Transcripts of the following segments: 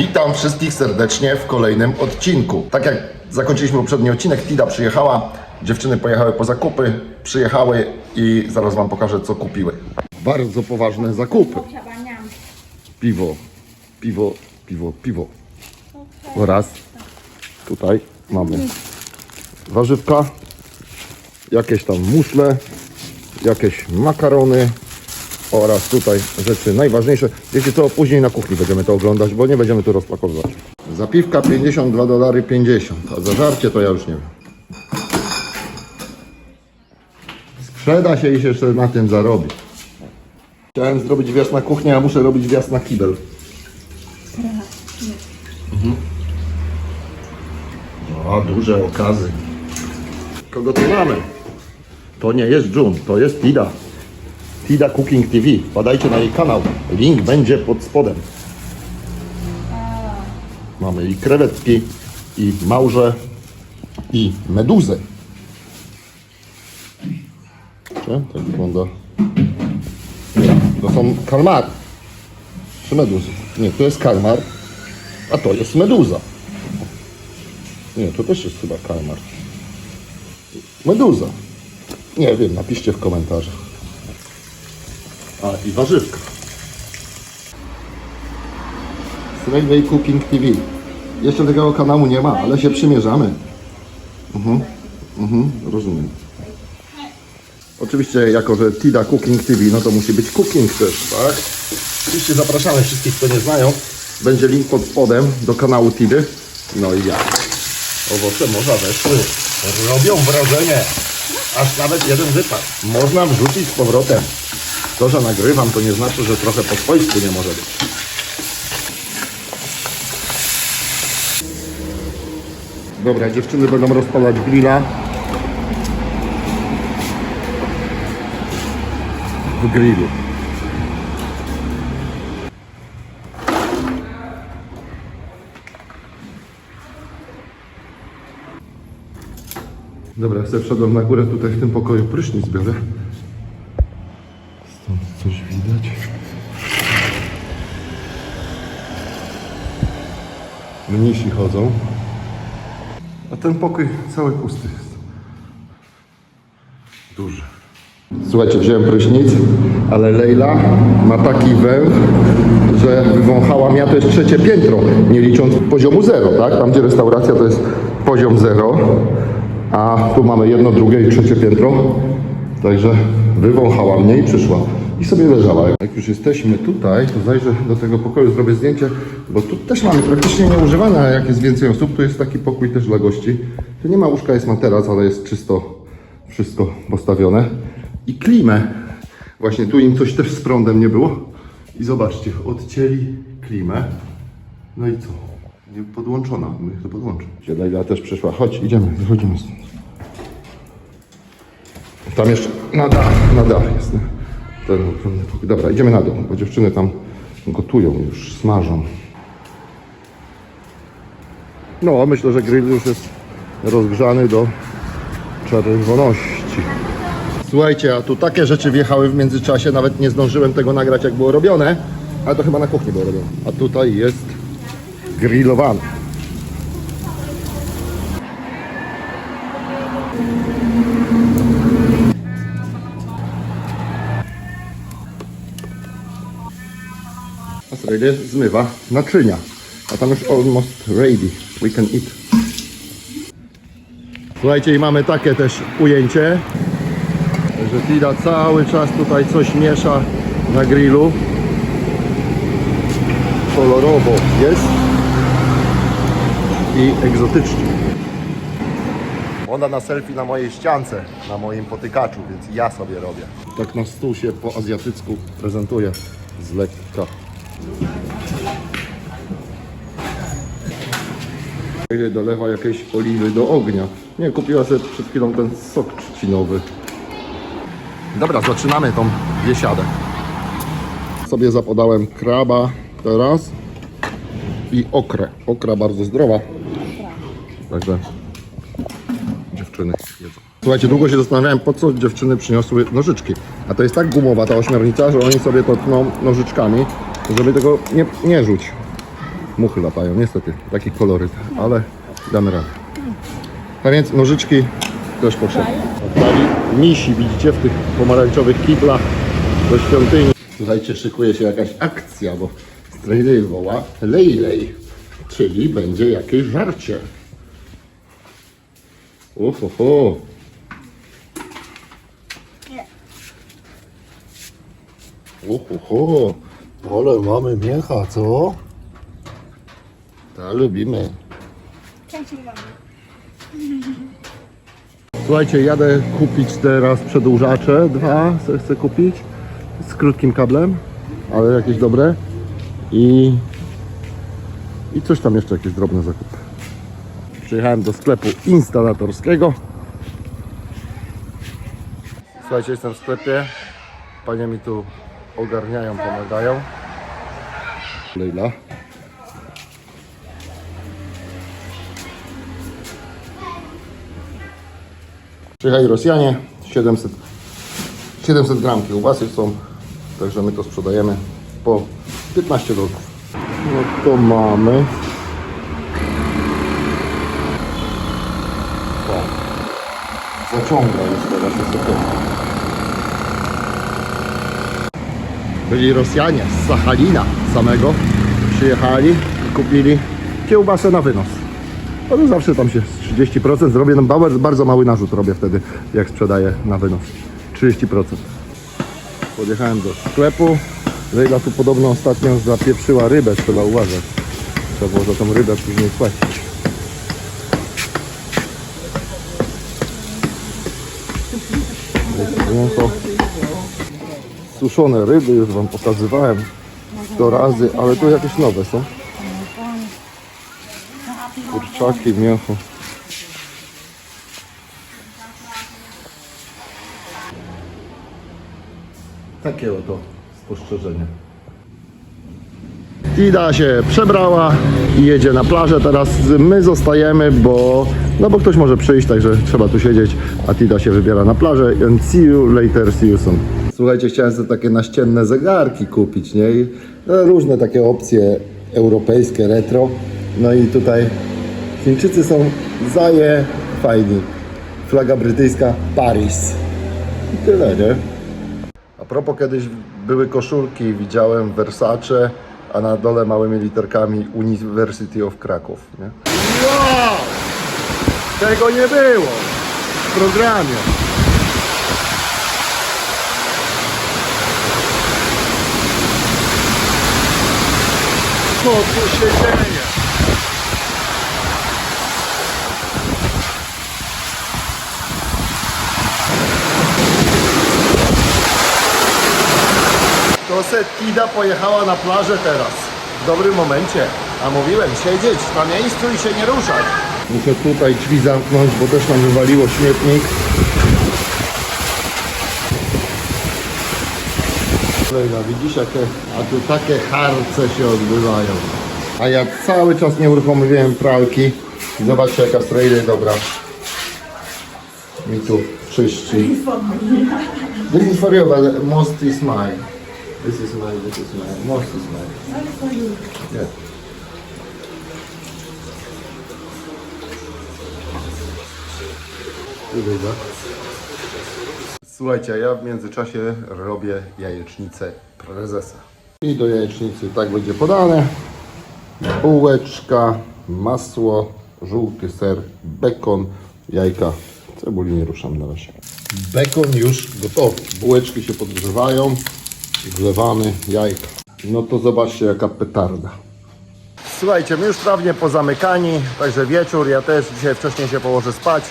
Witam wszystkich serdecznie w kolejnym odcinku. Tak jak zakończyliśmy poprzedni odcinek, Tida przyjechała, dziewczyny pojechały po zakupy, przyjechały i zaraz Wam pokażę, co kupiły. Bardzo poważne zakupy. Piwo, piwo, piwo, piwo. Oraz tutaj mamy warzywka, jakieś tam muszle, jakieś makarony oraz tutaj rzeczy najważniejsze. Wiecie co, później na kuchni będziemy to oglądać, bo nie będziemy tu rozpakowywać. Zapiwka 52 dolary 50, a za żarcie to ja już nie wiem. Sprzeda się i się jeszcze na tym zarobi. Chciałem zrobić wjazd na kuchnię, a muszę robić wjazd na kibel. Mhm. O, duże okazy. Kogo tu mamy? To nie jest June, to jest Tida. Tida Cooking TV. Wpadajcie na jej kanał. Link będzie pod spodem. Mamy i krewetki, i małże, i meduzę. Czy? Tak wygląda. Nie, to są kalmary. Czy meduzy? Nie, to jest kalmar, a to jest meduza. Nie, to też jest chyba kalmar. Meduza. Nie wiem, napiszcie w komentarzach. A, i warzywka. Straightway Cooking TV. Jeszcze tego kanału nie ma, ale się przymierzamy. Mhm, mhm, rozumiem. Oczywiście, jako że Tida Cooking TV, no to musi być cooking też, tak? Oczywiście zapraszamy wszystkich, kto nie znają. Będzie link pod spodem do kanału Tidy. No i ja. Owoce morza weszły. Robią wrażenie. Aż nawet jeden wypadł. Można wrzucić z powrotem. To, że nagrywam, to nie znaczy, że trochę po swojsku nie może być. Dobra, dziewczyny będą rozpalać grilla. W grillu. Dobra, sobie wszedłem na górę tutaj w tym pokoju prysznic biorę. Mnisi chodzą. A ten pokój cały pusty jest. Duży. Słuchajcie, wziąłem prysznic, ale Leila ma taki węch, że wywąchała mnie, a to jest trzecie piętro, nie licząc poziomu zero, tak? Tam gdzie restauracja to jest poziom zero, a tu mamy jedno, drugie i trzecie piętro. Także wywąchała mnie i przyszła. I sobie leżała. Jak już jesteśmy tutaj, to zajrzę do tego pokoju, zrobię zdjęcie, bo tu też mamy praktycznie nieużywane, a jak jest więcej osób, tu jest taki pokój też dla gości. Tu nie ma łóżka, jest materac, ale jest czysto wszystko postawione. I klimę. Właśnie tu im coś też z prądem nie było. I zobaczcie, odcięli klimę. No i co? Nie podłączona. My to podłączę. Leila też przyszła. Chodź, idziemy, wychodzimy stąd. Tam jeszcze na dach, na dach jest. Dobra, idziemy na dół, bo dziewczyny tam gotują już, smażą. No, myślę, że grill już jest rozgrzany do czerwoności. Słuchajcie, a tu takie rzeczy wjechały w międzyczasie, nawet nie zdążyłem tego nagrać jak było robione, ale to chyba na kuchni było robione. A tutaj jest grillowane. Australia zmywa naczynia. A tam już almost ready. We can eat. Słuchajcie, i mamy takie też ujęcie, że Tida cały czas tutaj coś miesza na grillu. Kolorowo jest i egzotycznie. Ona na selfie na mojej ściance, na moim potykaczu, więc ja sobie robię. Tak na stół się po azjatycku prezentuje z lekka. Dolewa jakieś oliwy do ognia. Nie, kupiła sobie przed chwilą ten sok trzcinowy. Dobra, zaczynamy tą biesiadę. Sobie zapodałem kraba teraz i okrę. Okra bardzo zdrowa. Także dziewczyny jedzą. Słuchajcie, długo się zastanawiałem, po co dziewczyny przyniosły nożyczki. A to jest tak gumowa ta ośmiornica, że oni sobie to tną nożyczkami, żeby tego nie, nie rzuć. Muchy latają, niestety, taki koloryt, ale damy radę. A więc nożyczki też potrzebne. Odpali misi, widzicie, w tych pomarańczowych kiblach do świątyni. Słuchajcie, szykuje się jakaś akcja, bo Strejlej woła lejlej, czyli będzie jakieś żarcie. Ohoho. Ohoho. Ale mamy miecha, co? Ta lubimy. Słuchajcie, jadę kupić teraz przedłużacze, dwa chcę kupić z krótkim kablem, ale jakieś dobre i, i coś tam jeszcze, jakieś drobne zakupy. Przyjechałem do sklepu instalatorskiego. Słuchajcie, jestem w sklepie, panie mi tu ogarniają, pomagają. Leila. Przyjechali Rosjanie, 700, 700 gram kiełbasy są, także my to sprzedajemy po 15 dolków. No to mamy. O, zaciąga już teraz jest Byli Rosjanie z Sachalina samego, przyjechali i kupili kiełbasę na wynos. No to zawsze tam się z 30% zrobię, no bardzo, bardzo mały narzut robię wtedy, jak sprzedaję na wynos. 30%. Podjechałem do sklepu. Lejla tu podobno ostatnio zapieprzyła rybę, trzeba uważać. Trzeba było za tą rybę później płacić. Mięso. Suszone ryby, już Wam pokazywałem 100 razy, ale tu jakieś nowe są. Kurczaki, mięcho. Takie oto spostrzeżenie. Ida się przebrała i jedzie na plażę. Teraz my zostajemy, bo, no bo ktoś może przyjść, także trzeba tu siedzieć, a Tida się wybiera na plażę. And see you later, see you soon. Słuchajcie, chciałem sobie takie naścienne zegarki kupić, nie? I, no, różne takie opcje europejskie, retro. No i tutaj Chińczycy są zaje fajni. Flaga brytyjska Paris. I tyle, nie? A propos, kiedyś były koszulki, widziałem Versace, a na dole małymi literkami University of Kraków, nie? Wow! Tego nie było w programie. Co tu się dzieje? To Setida pojechała na plażę teraz. W dobrym momencie. A mówiłem, siedzieć na miejscu i się nie ruszać. Muszę tutaj drzwi zamknąć, bo też nam wywaliło śmietnik. Lejla, widzisz jakie, a tu takie harce się odbywają. A ja cały czas nie uruchomiłem pralki. Zobaczcie jaka strojle dobra. Mi tu czyści. This is for you, but most is mine. This is mine, this is mine. Most is mine. Yeah. Wygląda. Słuchajcie, ja w międzyczasie robię jajecznicę prezesa. I do jajecznicy tak będzie podane. Bułeczka, masło, żółty ser, bekon, jajka. Cebuli nie ruszam na razie. Bekon już gotowy. Bułeczki się podgrzewają. Wlewamy jajka. No to zobaczcie jaka petarda. Słuchajcie, my już prawie pozamykani, także wieczór, ja też dzisiaj wcześniej się położę spać.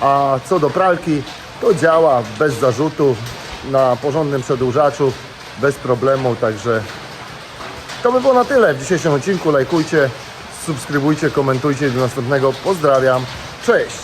A co do pralki, to działa bez zarzutów, na porządnym przedłużaczu, bez problemu, także to by było na tyle w dzisiejszym odcinku. Lajkujcie, subskrybujcie, komentujcie. Do następnego. Pozdrawiam. Cześć!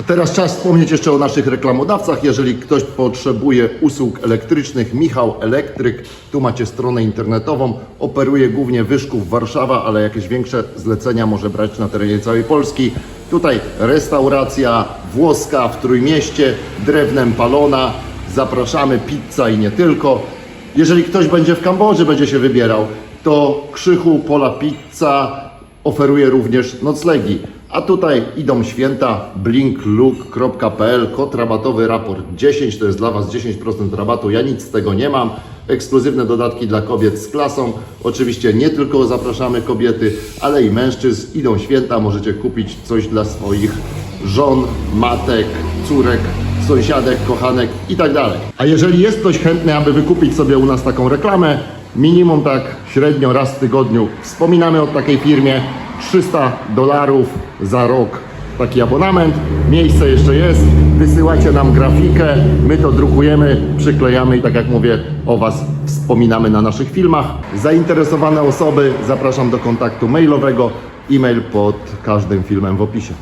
A teraz czas wspomnieć jeszcze o naszych reklamodawcach. Jeżeli ktoś potrzebuje usług elektrycznych, Michał Elektryk, tu macie stronę internetową. Operuje głównie Wyszków Warszawa, ale jakieś większe zlecenia może brać na terenie całej Polski. Tutaj restauracja włoska w Trójmieście, drewnem palona. Zapraszamy, pizza i nie tylko. Jeżeli ktoś będzie w Kambodży, będzie się wybierał, to Krzychu Pola Pizza oferuje również noclegi. A tutaj idą święta blinklook.pl, kod rabatowy raport 10, to jest dla Was 10% rabatu, ja nic z tego nie mam. Ekskluzywne dodatki dla kobiet z klasą. Oczywiście nie tylko zapraszamy kobiety, ale i mężczyzn. Idą święta, możecie kupić coś dla swoich żon, matek, córek, sąsiadek, kochanek i tak dalej. A jeżeli jest ktoś chętny, aby wykupić sobie u nas taką reklamę, minimum tak średnio raz w tygodniu wspominamy o takiej firmie 300 dolarów za rok taki abonament. Miejsce jeszcze jest. Wysyłajcie nam grafikę, my to drukujemy, przyklejamy i tak jak mówię, o Was wspominamy na naszych filmach. Zainteresowane osoby zapraszam do kontaktu mailowego. E-mail pod każdym filmem w opisie.